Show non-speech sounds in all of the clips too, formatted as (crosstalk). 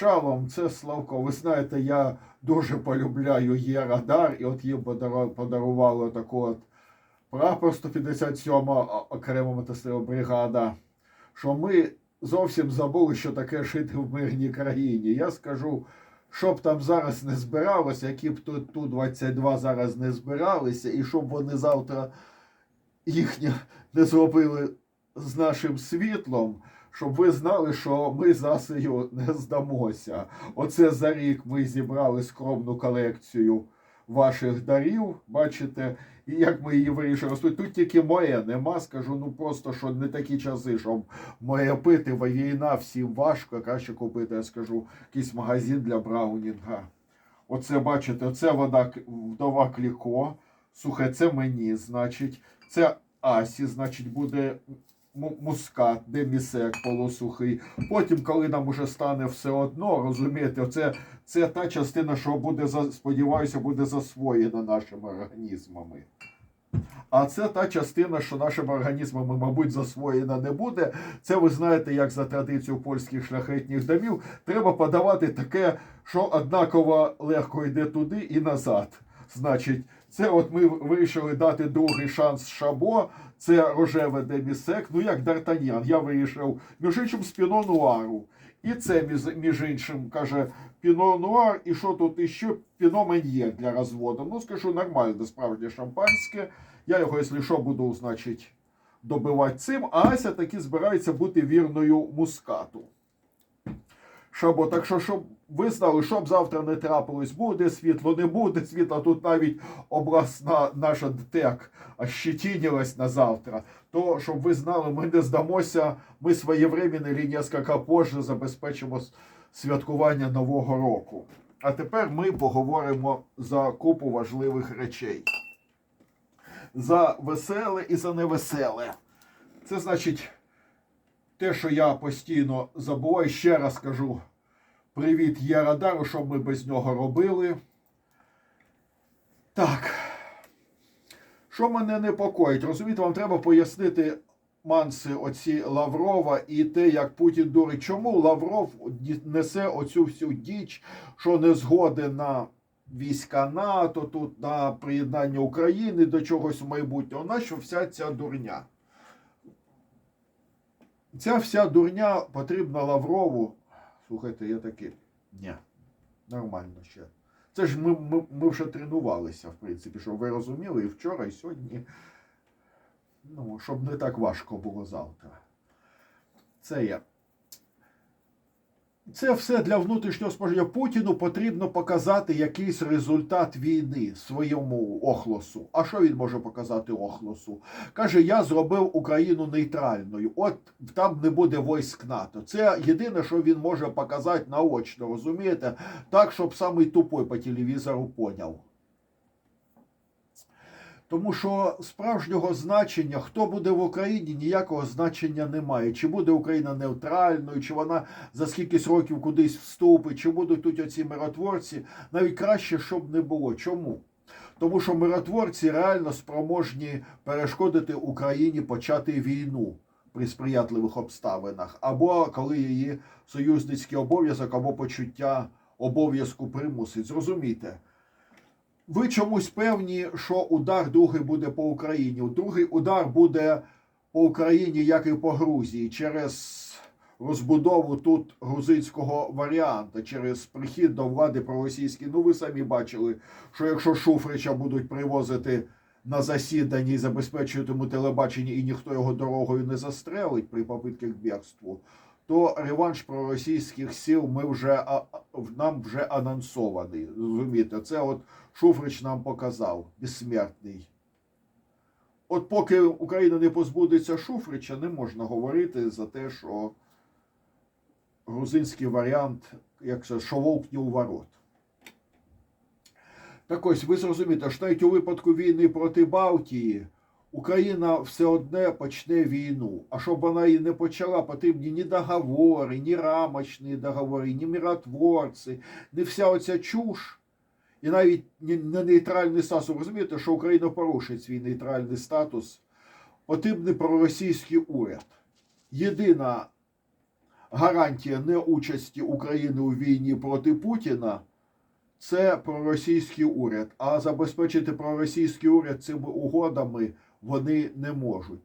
Шалом, це Славко. Ви знаєте, я дуже полюбляю є радар, і от їм подару- подарували таку от прапор 157 окрема мотострілова бригада, що ми зовсім забули, що таке жити в мирній країні. Я скажу, щоб там зараз не збиралося, які б тут Ту-22 зараз не збиралися, і щоб вони завтра їхнє не зробили з нашим світлом, щоб ви знали, що ми з не здамося. Оце за рік ми зібрали скромну колекцію ваших дарів. Бачите, і як ми її вирішили. Тут, тільки моє нема. Скажу, ну просто що не такі часи, щоб моє пити, війна всім важко. Краще купити, я скажу, якийсь магазин для Браунінга. Оце бачите, оце вода вдова Кліко. Слухай, це мені, значить, це Асі, значить, буде мускат, демісек полусухий. Потім, коли нам уже стане все одно, розумієте, це, це та частина, що буде, сподіваюся, буде засвоєна нашими організмами. А це та частина, що нашими організмами, мабуть, засвоєна не буде. Це ви знаєте, як за традицією польських шляхетних домів, треба подавати таке, що однаково легко йде туди і назад. Значить, це от ми вирішили дати другий шанс Шабо. Це рожеве демісек. Ну як Д'Артаньян. Я вирішив, між іншим, з Піно Нуару. І це, між, іншим, каже Піно Нуар, і що тут іще Піно Мен'є для розводу. Ну, скажу, нормальне справжнє шампанське. Я його, якщо що, буду, значить, добивати цим. А Ася таки збирається бути вірною мускату. Шабо, так що, щоб ви знали, щоб завтра не трапилось, буде світло, не буде світла. Тут навіть обласна наша ДТЕК ощетинилась на завтра. То, щоб ви знали, ми не здамося, ми своєвременно несколько позже забезпечимо святкування Нового року. А тепер ми поговоримо за купу важливих речей. За веселе і за невеселе. Це значить те, що я постійно забуваю, ще раз кажу привіт Єрадару, що ми без нього робили. Так. Що мене непокоїть? Розумієте, вам треба пояснити манси оці Лаврова і те, як Путін дурить. Чому Лавров несе оцю всю діч, що не згоден на війська НАТО, тут на приєднання України до чогось майбутнього. Нащо вся ця дурня? Ця вся дурня потрібна Лаврову. Слухайте, я такий. Ні, нормально ще. Це ж ми, ми, ми вже тренувалися, в принципі, щоб ви розуміли, і вчора, і сьогодні. Ну, щоб не так важко було завтра. Це я. Це все для внутрішнього споживання. Путіну потрібно показати якийсь результат війни своєму охлосу. А що він може показати охлосу? Каже, я зробив Україну нейтральною. От там не буде військ НАТО. Це єдине, що він може показати наочно, розумієте? Так, щоб самий тупой по телевізору поняв. Тому що справжнього значення, хто буде в Україні, ніякого значення немає. Чи буде Україна нейтральною, чи вона за скількись років кудись вступить, чи будуть тут оці миротворці, навіть краще, щоб не було. Чому? Тому що миротворці реально спроможні перешкодити Україні почати війну при сприятливих обставинах, або коли її союзницький обов'язок або почуття обов'язку примусить. Зрозумійте. Ви чомусь певні, що удар другий буде по Україні. Другий удар буде по Україні, як і по Грузії, через розбудову тут грузинського варіанта, через прихід до влади проросійський. Ну, ви самі бачили, що якщо Шуфрича будуть привозити на засідання і забезпечуватиму телебачення, і ніхто його дорогою не застрелить при попитках бігству, то реванш проросійських сил ми вже нам вже анонсований. Розумієте, це от Шуфрич нам показав, безсмертний. От поки Україна не позбудеться Шуфрича, не можна говорити за те, що грузинський варіант, як це, що вовк не у ворот. Так ось ви зрозумієте, що навіть у випадку війни проти Балтії Україна все одне почне війну. А щоб вона її не почала, потрібні ні договори, ні рамочні договори, ні миротворці, не вся оця чуш. І навіть не не нейтральний статус. Розумієте, що Україна порушить свій нейтральний статус. Потрібний проросійський уряд. Єдина гарантія неучасті України у війні проти Путіна це проросійський уряд. А забезпечити проросійський уряд цими угодами вони не можуть.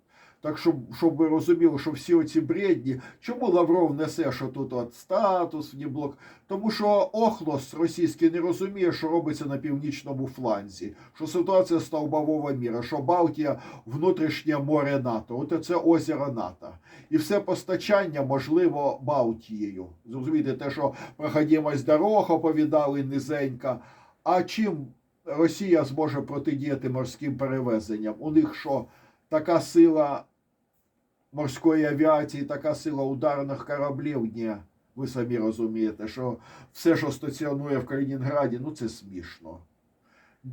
Так щоб, щоб ви розуміли, що всі оці бредні, чому Лавров несе, що тут от статус, блок? Тому що Охлос російський не розуміє, що робиться на північному фланзі, що ситуація стовбового міра, що Балтія внутрішнє море НАТО, от це озеро НАТО. І все постачання можливо Балтією. Зрозумієте, те, що проходимость дорог оповідали низенька. А чим Росія зможе протидіяти морським перевезенням? У них що? така сила морської авіації, така сила ударних кораблів. Ні, ви самі розумієте, що все, що стаціонує в Калінінграді, ну це смішно.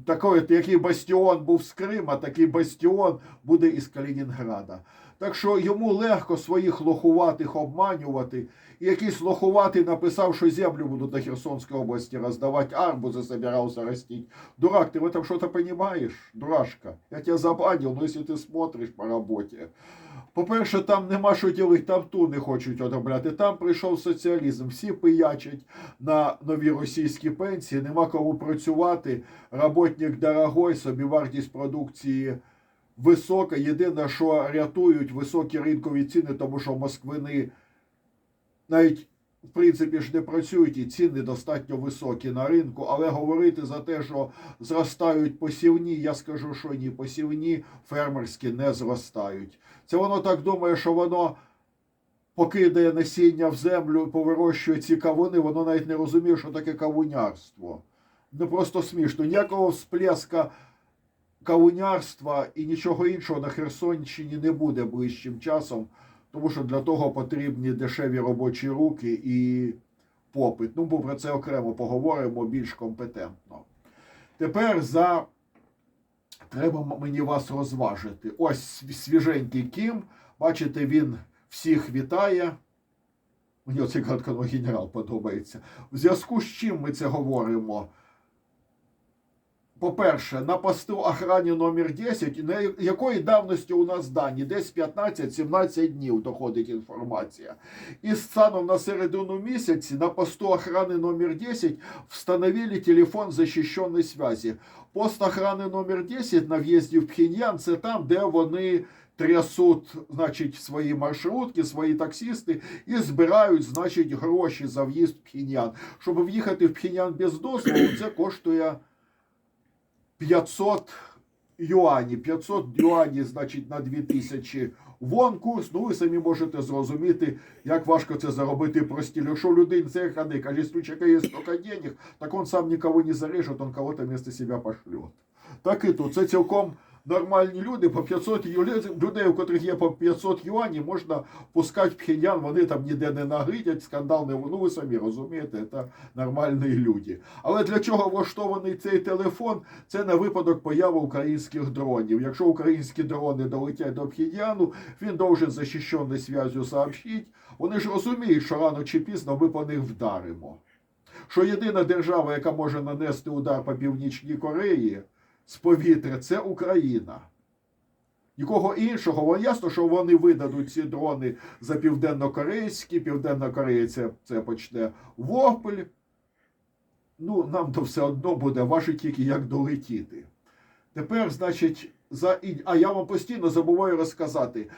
Такий, який бастіон був з Крима, такий бастіон буде із Калінінграда. Так що йому легко своїх лохуватих обманювати. І якийсь лохуватий написав, що землю будуть на Херсонській області роздавати, арбузи собирався растить. Дурак, ты в этом что-то понимаешь? Дурашка. Я тебя забанил, но если ты смотришь по роботі. По-перше, там нема що ділити, там ту не хочуть одробляти. Там прийшов соціалізм. Всі пиячать на нові російські пенсії, нема кому працювати. Работник дорогой, собівартість продукції висока. Єдине, що рятують високі ринкові ціни, тому що москвини навіть в принципі ж не працюють і ціни достатньо високі на ринку, але говорити за те, що зростають посівні, я скажу, що ні, посівні фермерські не зростають. Це воно так думає, що воно покидає насіння в землю, повирощує ці кавуни, воно навіть не розуміє, що таке кавунярство. Ну просто смішно. Ніякого всплеска кавунярства і нічого іншого на Херсонщині не буде ближчим часом, тому що для того потрібні дешеві робочі руки і попит. Ну, бо про це окремо поговоримо більш компетентно. Тепер за треба мені вас розважити. Ось свіженький Кім. Бачите, він всіх вітає. Мені оцей коротконо генерал подобається. В зв'язку з чим ми це говоримо? По-перше, на посту охрані номер 10, на якої давності у нас дані? Десь 15-17 днів доходить інформація. І станом на середину місяці на посту охрани номер 10 встановили телефон защищеної связи. Пост охрани номер 10 на в'їзді в Пхеньян – це там, де вони трясуть значить, свої маршрутки, свої таксисти і збирають значить, гроші за в'їзд в Пхеньян. Щоб в'їхати в Пхеньян без дозволу, це коштує 500 юані. 500 юанів, значить, на 2000 вон курс. Ну, ви самі можете зрозуміти, як важко це заробити простіль. Якщо людина це ходи, каже, якщо человека є стільки денег, так он сам нікого не зарежет, он кого-то вместо себе пошлет. Так і тут. Це цілком нормальні люди по 500 людей, у котрих є по 500 юанів, можна пускати в вони там ніде не нагидять, скандал не ну ви самі розумієте, це нормальні люди. Але для чого влаштований цей телефон? Це на випадок появи українських дронів. Якщо українські дрони долетять до Пхеньяну, він должен захищеною зв'язю сообщити. Вони ж розуміють, що рано чи пізно ми по них вдаримо. Що єдина держава, яка може нанести удар по Північній Кореї з повітря, це Україна. Нікого іншого, Вон ясно, що вони видадуть ці дрони за південно-корейські, це, почне вопель. Ну, нам то все одно буде важить тільки як долетіти. Тепер, значить, за а я вам постійно забуваю розказати.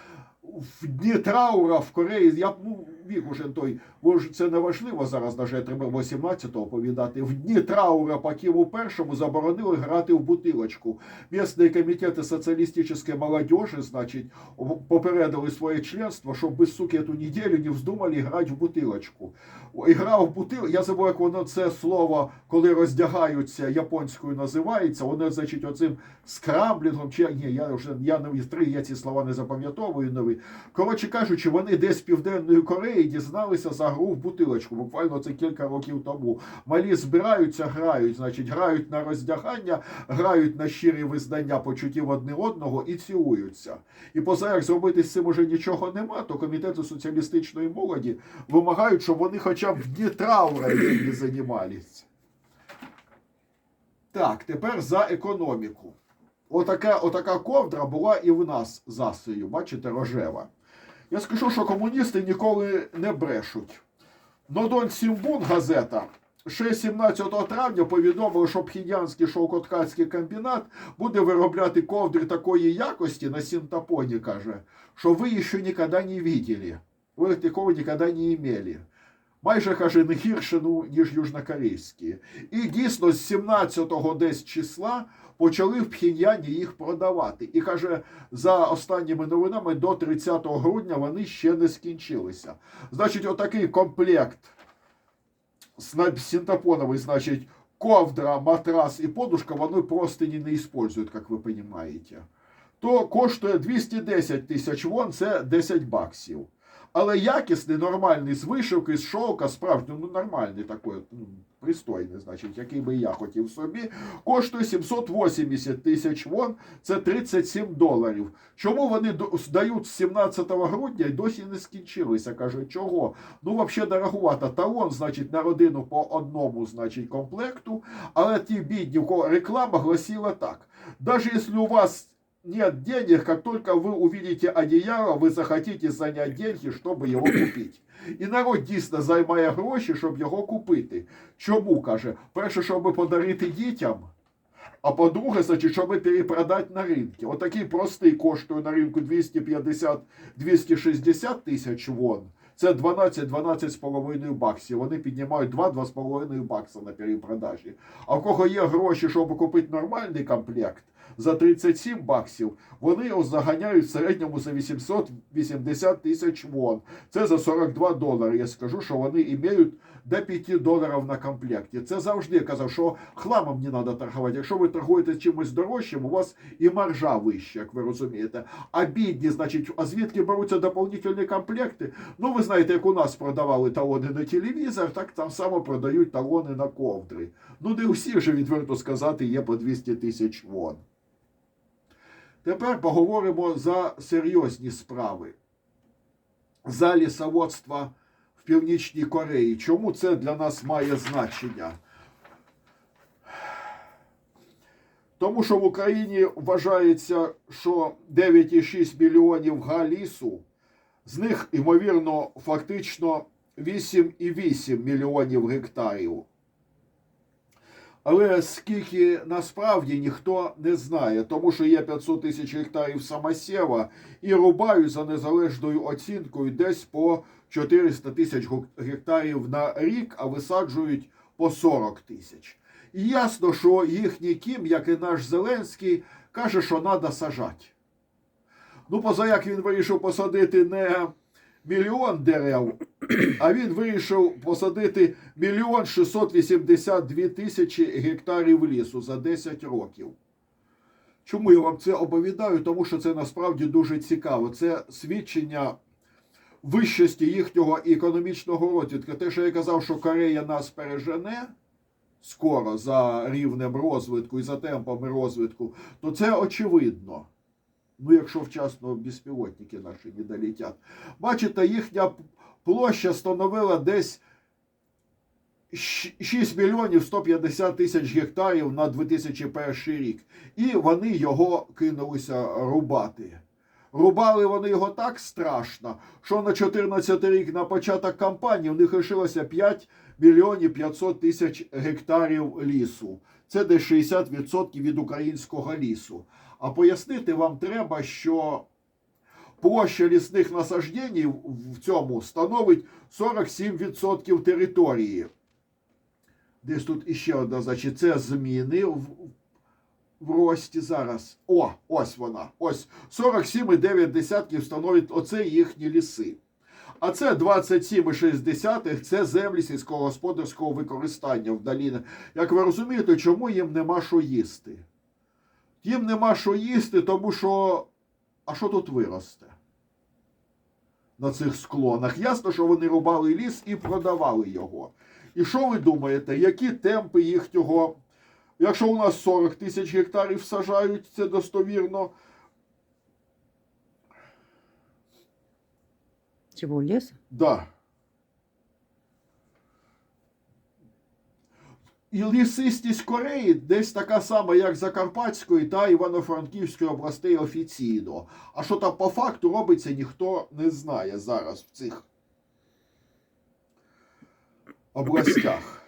В дні траура в Кореї, я ну, вік уже той, бо ж це не важливо зараз, навіть треба 18-го оповідати. В дні траура по Києву першому заборонили грати в бутилочку. Місні комітети соціалістичної молодежі, значить, попередили своє членство, щоб без суки эту неділю не вздумали грати в бутилочку. Ігра в бутил, я забув, як воно це слово, коли роздягаються японською називається, воно, значить, оцим скрамблінгом, чи ні, я вже я нові три, я ці слова не запам'ятовую нові. Коротше кажучи, вони десь з Південної Кореї дізналися за гру в бутилочку. Буквально це кілька років тому. Малі збираються, грають, значить, грають на роздягання, грають на щирі визнання почуттів одне одного і цілуються. І поза як зробити з цим уже нічого нема, то комітети соціалістичної молоді вимагають, щоб вони хоча б в дні траура не займалися. Так, тепер за економіку. Отака, отака ковдра була і в нас засою, бачите, рожева. Я скажу, що комуністи ніколи не брешуть. Нодон Сімбун газета ще 17 травня повідомила, що Пхідянський шовкоткацький комбінат буде виробляти ковдри такої якості на синтапоні, каже, що ви ще ніколи не бачили. Ви такого ніколи не имели. Майже каже не гірше, ну, ніж южнокорейські. І дійсно з 17-го десь числа почали в Пхіньяні їх продавати. І каже, за останніми новинами до 30 грудня вони ще не скінчилися. Значить, отакий комплект сна- синтепоновый, значит, ковдра, матрас і подушка, вони просто не, используют, як ви розумієте. То коштує 210 тисяч вон, це 10 баксів. Але якісний, нормальний, з вишивки, з шовка, справжній, ну нормальний такий, ну, пристойний, значить, який би я хотів собі, коштує 780 тисяч вон, це 37 доларів. Чому вони здають з 17 грудня і досі не скінчилися? Каже, чого? Ну, взагалі дороговато. Талон, значить, на родину по одному, значить, комплекту, але ті бідні, у кого реклама гласила так. Даже если у вас нет денег, как только вы увидите одеяло, вы захотите занять деньги, щоб його купити. І народ дійсно займає гроші, щоб його купити. Чому, каже? Перше, щоб подарити дітям, а по-друге, значить, щоб перепродати на ринку. Отакий простий коштує на ринку 250-260 тисяч вон. Це 12-12,5 баксів. Вони піднімають 2-2,5 бакса на перепродажі. А в кого є гроші, щоб купити нормальний комплект за 37 баксів, вони його заганяють в середньому за 880 тисяч вон. Це за 42 долари. Я скажу, що вони імеють до 5 доларів на комплекті. Це завжди я казав, що хламом не треба торгувати. Якщо ви торгуєте чимось дорожчим, у вас і маржа вища, як ви розумієте. А бідні, значить, а звідки беруться доповнительні комплекти? Ну, ви знаєте, як у нас продавали талони на телевізор, так там само продають талони на ковдри. Ну, не усі вже, відверто сказати, є по 200 тисяч вон. Тепер поговоримо за серйозні справи. За лісоводство в Північній Кореї. Чому це для нас має значення? Тому що в Україні вважається, що 9,6 мільйонів га лісу, з них, ймовірно, фактично 8,8 мільйонів гектарів. Але скільки насправді ніхто не знає, тому що є 500 тисяч гектарів самосєва і рубають за незалежною оцінкою десь по 400 тисяч гектарів на рік, а висаджують по 40 тисяч. І ясно, що їхній кім, як і наш Зеленський, каже, що треба сажати. Ну, поза як він вирішив посадити не мільйон дерев, а він вирішив посадити мільйон 682 тисячі гектарів лісу за 10 років. Чому я вам це оповідаю? Тому що це насправді дуже цікаво. Це свідчення вищості їхнього економічного розвитку. Те, що я казав, що Корея нас пережене скоро за рівнем розвитку і за темпами розвитку, то це очевидно. Ну, якщо вчасно безпілотники наші не долетять. Бачите, їхня площа становила десь 6 мільйонів 150 тисяч гектарів на 2001 рік. І вони його кинулися рубати. Рубали вони його так страшно, що на 14 рік на початок кампанії в них лишилося 5 мільйонів 500 тисяч гектарів лісу. Це десь 60% від українського лісу. А пояснити вам треба, що площа лісних насаджень в цьому становить 47% території. Десь тут іще одна, значить, це зміни в, в рості зараз. О, ось вона. Ось 47,9 становить оце їхні ліси. А це 27,6 це землі сільськогосподарського використання вдалі. Як ви розумієте, чому їм нема що їсти? Їм нема що їсти, тому що. А що тут виросте? На цих склонах. Ясно, що вони рубали ліс і продавали його. І що ви думаєте, які темпи їхнього. Якщо у нас 40 тисяч гектарів сажають, це достовірно. Чего, леса? Да. І лісистість Кореї десь така сама, як Закарпатської та Івано-Франківської областей офіційно. А що там по факту робиться, ніхто не знає зараз в цих областях.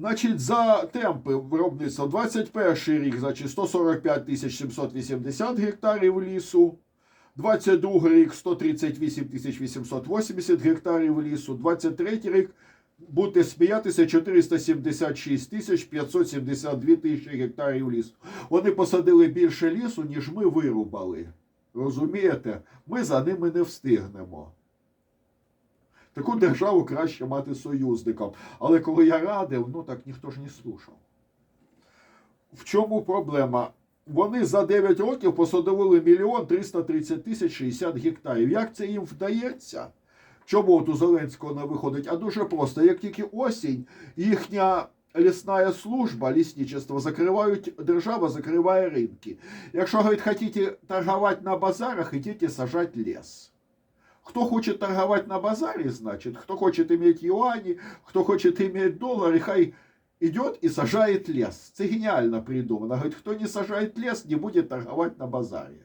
Значить, за темпи виробництва 21 рік, значить, 145 тисяч 780 гектарів лісу. 22 рік 138 тисяч 880 гектарів лісу. 23 рік будете сміятися 476 тисяч 572 тисячі гектарів лісу. Вони посадили більше лісу, ніж ми вирубали. Розумієте? Ми за ними не встигнемо. Таку державу краще мати союзником. Але коли я радив, ну так ніхто ж не слушав. В чому проблема? Вони за 9 років посадовили мільйон 330 тисяч 60 гектарів. Як це їм вдається? Чому от у Зеленського не виходить? А дуже просто, як тільки осінь, їхня лісна служба, лісничество закривають, держава закриває ринки. Якщо, говорить, хотите торговать на базарах, идите сажать лес. Кто хочет торговать на базаре, значит, кто хочет иметь юани, кто хочет иметь доллары, хай идет и сажает лес. Це гениально придумано. Говорит, хто не сажає лес, не буде торгувати на базарі.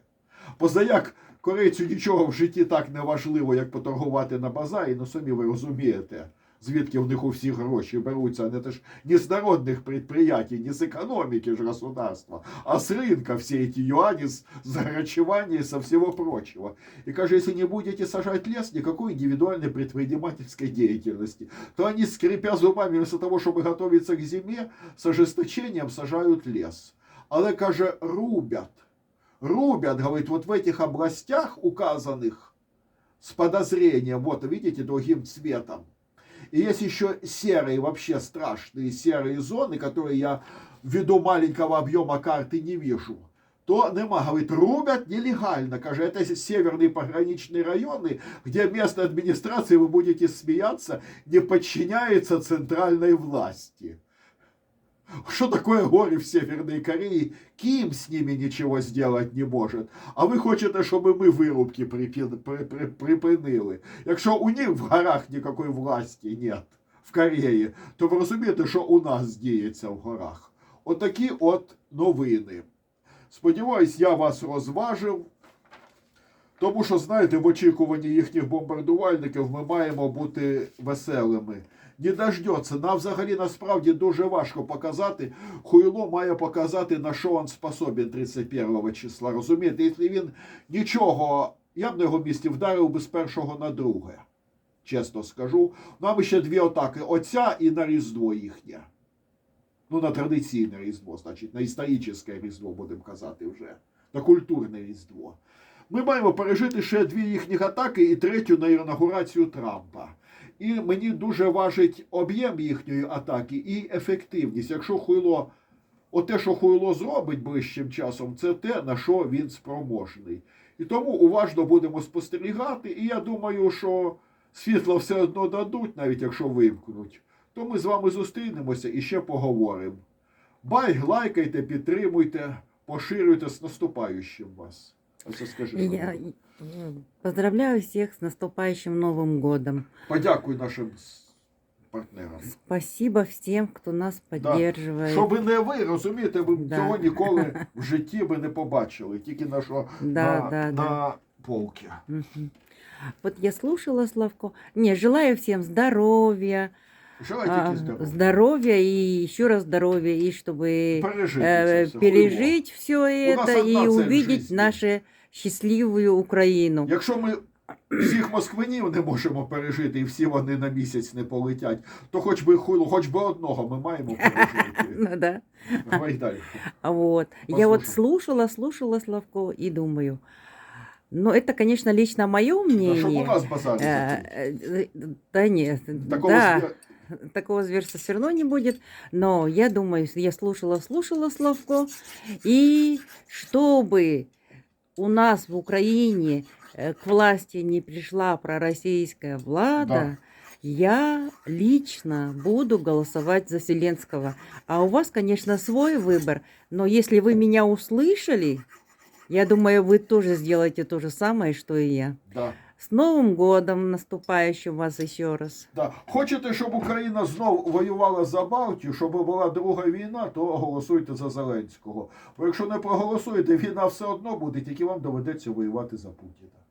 Позаяк корейцю нічого в житті так не важливо, як поторгувати на базарі, ну самі ви розумієте, звідки в них у всі гроші беруться. Це ж не з народних предприятий, не з економіки ж государства, а з ринка всі эти юани, з зарачевания и со всего прочего. И каже, если не будете сажать лес, никакой индивидуальной предпринимательской деятельности, то они, скрипя зубами, вместо того, чтобы готовиться к зиме, с ожесточением сажают лес. Але, каже, рубят. Рубят, говорит, вот в этих областях указанных с подозрением, вот видите, другим цветом. и есть еще серые, вообще страшные серые зоны, которые я ввиду маленького объема карты не вижу. То нема, говорит, рубят нелегально. Каже, это северные пограничные районы, где местная администрация, вы будете смеяться, не подчиняется центральной власти. Что такое горе в Северной Корее? Ким с ними нічого сделать не може. А ви хочете, щоб ми вирубки припинили. Якщо у них в горах ніякої власті нет, в Кореї, то ви розумієте, що у нас діється в горах. Отакі от новини. Сподіваюсь, я вас розважив. Тому що, знаєте, в очікуванні їхніх бомбардувальників ми маємо бути веселими. Не дождеться. Нам взагалі насправді дуже важко показати. Хуйло має показати, на що він способен 31 числа. Розумієте, якщо він нічого, я б на його місці вдарив би з першого на друге. Чесно скажу. Нам ще дві атаки: оця і на Різдво їхнє. Ну, на традиційне Різдво, значить, на історичне Різдво, будемо казати вже, на культурне Різдво. Ми маємо пережити ще дві їхніх атаки і третю на інаугурацію Трампа. І мені дуже важить об'єм їхньої атаки і ефективність. Якщо хуйло, оте, що хуйло зробить ближчим часом, це те, на що він спроможний. І тому уважно будемо спостерігати. І я думаю, що світло все одно дадуть, навіть якщо вимкнуть. То ми з вами зустрінемося і ще поговоримо. Бай, лайкайте, підтримуйте, поширюйте з наступаючим вас. Оце скажи. Я Слава. э, поздравляю всех с наступающим Новым годом. Подякуй нашим с- партнерам. Спасибо всем, кто нас поддерживает. Щоб не ви, розумієте, ви Да. цього ніколи (laughs) в житті би не побачили, тільки на що Да, на, да, на да. полки. Мгм. Вот я слушала Славко. Не, желаю всем здоровья, Желаю а, тільки здоров'я. здоровья и еще раз здоровья, и чтобы Пережити э, це все. пережить все нас это одна и цель в увидеть жизни. нашу счастливую Украину. Якщо ми всіх москвинів не можемо пережити, і всі вони на місяць не полетять, то хоч би хуйло, хоч би одного ми маємо пережити. (laughs) Ну да. Давай далі. А Вот. Я вот Послушай. слушала, слушала Славко и думаю, ну это, конечно, лично мое А щоб у мнение. нас базар не Э, закрити. э, Да нет, Такого да, звір- такого зверства все равно не будет. Но я думаю, я слушала, слушала Славко, и чтобы у нас в Украине э, к власти не пришла пророссийская влада, Да. я лично буду голосовать за Зеленского. А у вас, конечно, свой выбор, но если вы меня услышали, я думаю, вы тоже сделаете то же самое, что и я. Да. С Новым годом наступающим вас еще раз. Да. Хочете, щоб Україна знов воювала за Балтію, щоб була друга війна, то голосуйте за Зеленського. Бо якщо не проголосуєте, війна все одно буде, тільки вам доведеться воювати за Путіна.